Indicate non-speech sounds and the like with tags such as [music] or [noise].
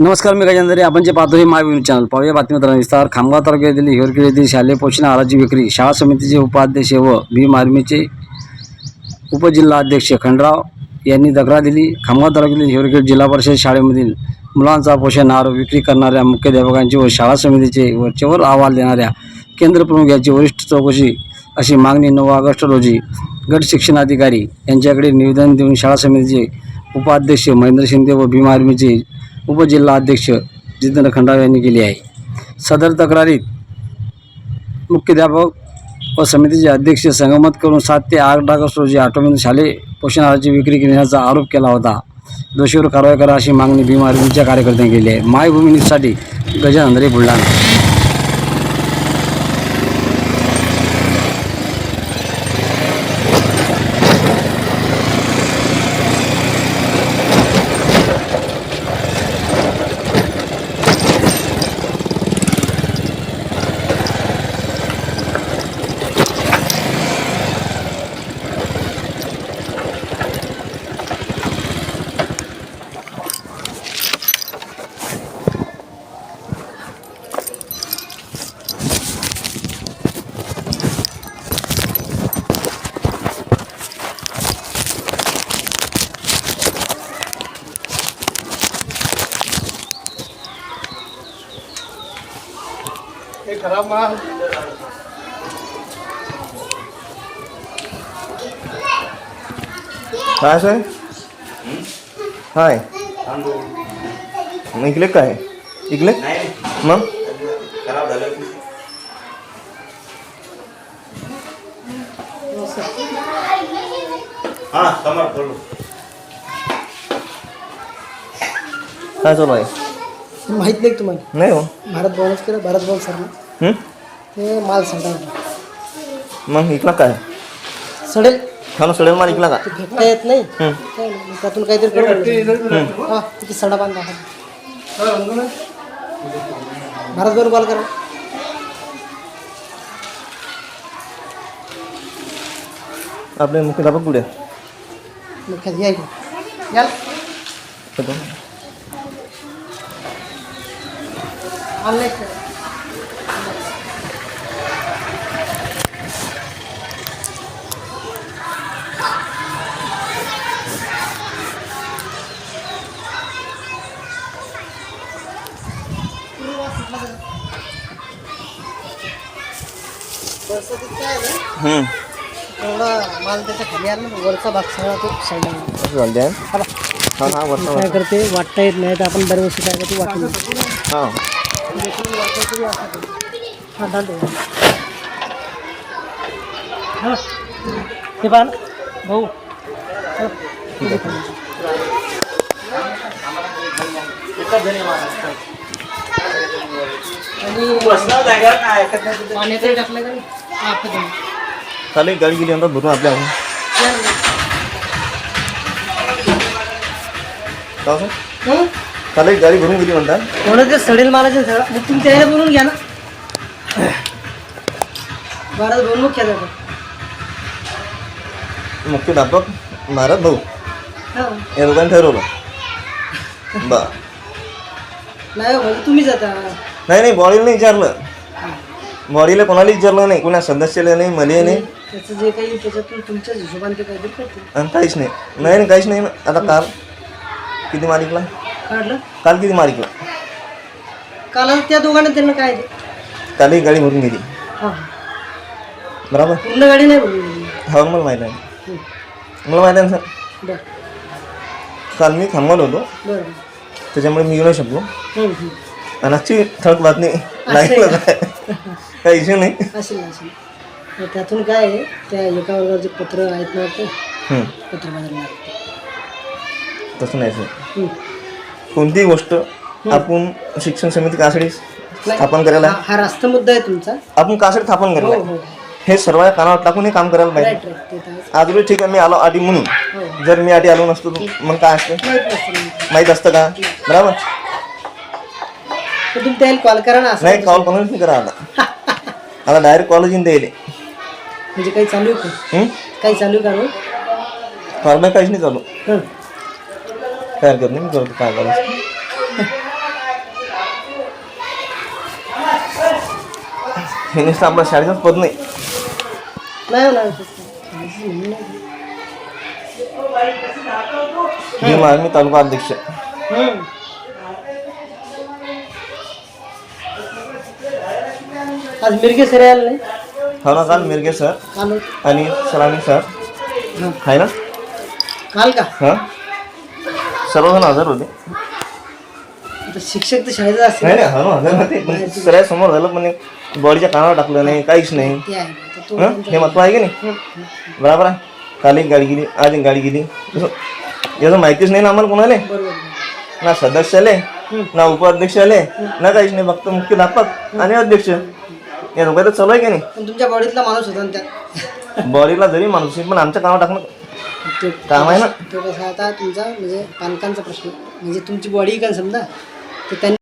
नमस्कार मी गजेंद्रे आपण जे पाहतो हे माय न्यूज चॅनल. पाहूया बातमीपत्र विस्तार खामगाव तालुक्यातील हिवरखेड येथील शालेय पोषण आहाराची विक्री शाळा समितीचे उपाध्यक्ष व भीम आर्मीचे उपजिल्हाध्यक्ष खंडराव यांनी तक्रार दिली. खामगाव तालुक्यातील हिवरखेड जिल्हा परिषद शाळेमधील मुलांचा पोषण आहार विक्री करणाऱ्या मुख्याध्यापकांचे व शाळा समितीचे वरचेवर अहवाल देणाऱ्या केंद्रप्रमुख याची वरिष्ठ चौकशी अशी मागणी नऊ ऑगस्ट रोजी गट शिक्षणाधिकारी यांच्याकडे निवेदन देऊन शाळा समितीचे उपाध्यक्ष महेंद्र शिंदे व भीम आर्मीचे उपजिल्हा अध्यक्ष जितेंद्र खंडाव यांनी केली आहे. सदर तक्रारीत मुख्याध्यापक व समितीचे अध्यक्ष संगमत करून सात ते आठ ऑगस्ट रोजी आठवड्यात शालेय पोषण आहाराची विक्री करण्याचा आरोप केला होता. दोषीवर कारवाई करा अशी मागणी भीम आर्मीच्या कार्यकर्त्यांनी केली आहे. मायभूमी न्यूजसाठी गजानंदरे बुलढाणा. काय सर हाय. मग इकले काय? इकले मग? खराब झालं हा समोर बोलू. काय चालू आहे? माहीत नाही का तुम्हाला? नाही हो. भारत भवनच केलं भारत भवन सर हं? माल मग इकला काय? सडेल. हा ना सडेल मार इकला का? ते फेकता येत नाही. हं. काय नाही, त्यातून काहीतरी करू हा. किती सडा बांधा. भारत भवन कॉल करा. आपले मुख्याध्यापक कुठे? मुख्यात या इकडे. या. येतो. ऑनलाईन करा. बरसातीत काय काय करते वाटता येत नाही तर आपण दरवर्षी काय करते वाटून. हा हा हा हे ना भाऊ हा. पाण्यातही टाकलं धन्यवाद. चालेल गाडी गेली नंतर भरून आपल्या? हं? चालेल गाडी भरून गेली म्हणतात कोणाचं ते सडेल मारायचं सगळं मग तुम्ही त्याला बोलून घ्या ना? भारत बोलून मुख्य जातं मुख्याध्यापक भारत भाऊ हा। या दोघांनी ठरवलं [laughs] बा। नाही तुम्ही जाता नाही नाही बॉडीला नाही विचारलं. बॉडीला कोणाला विचारलं नाही कोणा सदस्याला नाही मला नाही. त्याचं जे काही त्याच्यातून तुमच्याच हिशोबाने ते काहीतरी करते आणि काहीच नाही. नाही नाही, काहीच नाही. ना आता काल किती काढलं? काल किती मालिकला? काल त्या दोघांना त्यांना काय ते काल एक गाडी भरून गेली. हा. बरोबर? पूर्ण गाडी नाही बोलली हा मला माहीत आहे. मला माहीत आहे ना सर. बरं. काल मी थांबवलो होतो. बरं. त्याच्यामुळे मी येऊ नाही शकलो. हं, हं. आजची ठळक बातमी लागलं काय काही इश्यू नाही. असेल असेल. तर त्यातून काय आहे? त्या एका वर्गावरचे पत्र आहेत ना हं, पत्र बदलणार तसं नाही सर. हं. कोणतीही गोष्ट आपण शिक्षण समिती कासाठी स्थापन करायला हा हा रास्त मुद्दा आहे तुमचा. आपण कासाठी स्थापन हो करायला हो हे. सर्व कानावर टाकून हे काम करायला पाहिजे. राईट राईट ते तर आहेच. आज बी ठीक आहे मी आलो आधी म्हणून. हो. जर मी आधी आलो नसतो तर मग काय असतं? माहीत नसतं. माहीत असतं का? बरोबर? तर तुम्ही त्याला कॉल करा ना नाही कॉल करा आता. आता डायरेक्ट कॉलेजीन द्यायले काही चालू काही चालू का नाही काहीच नाही चालू. काय हरकत नाही काय आपल्या शाळेचाच पद नाही. नाही मी तालुका अध्यक्ष. आज मिरगे सर यायला नाही? हो ना काल मिरगे सर. काल आणि सलामी सर. आहे ना? काल का? हां. सर्वजण हजर होते. आता शिक्षक तर शाळेत असतील नाही नाही हो ना हजर होते पण सगळ्या समोर झालं पण बॉडीच्या कानावर टाकलं नाही काहीच नाही. ते आहे आता तो हं? हे महत्त्व आहे की नाही? बरोबर आहे. काल एक गाडी गेली आज एक गाडी गेली. तसं याचं माहितीच नाही ना आम्हाला कोणाला. बरोबर. ना सदस्य आले ना उपाध्यक्ष आले ना काहीच नाही. फक्त मुख्याध्यापक आणि अध्यक्ष. या दोघांचं चालू आहे की नाही? पण तुमच्या बॉडीतला माणूस होता ना त्यात. बॉडीला जरी माणूस आहे, पण आमच्या कानावर टाकणं तो काम आहे ना? तो कसा आता तुमचा? म्हणजे पालकांचा प्रश्न. म्हणजे तुमची बॉडी का समजा तर त्यांनी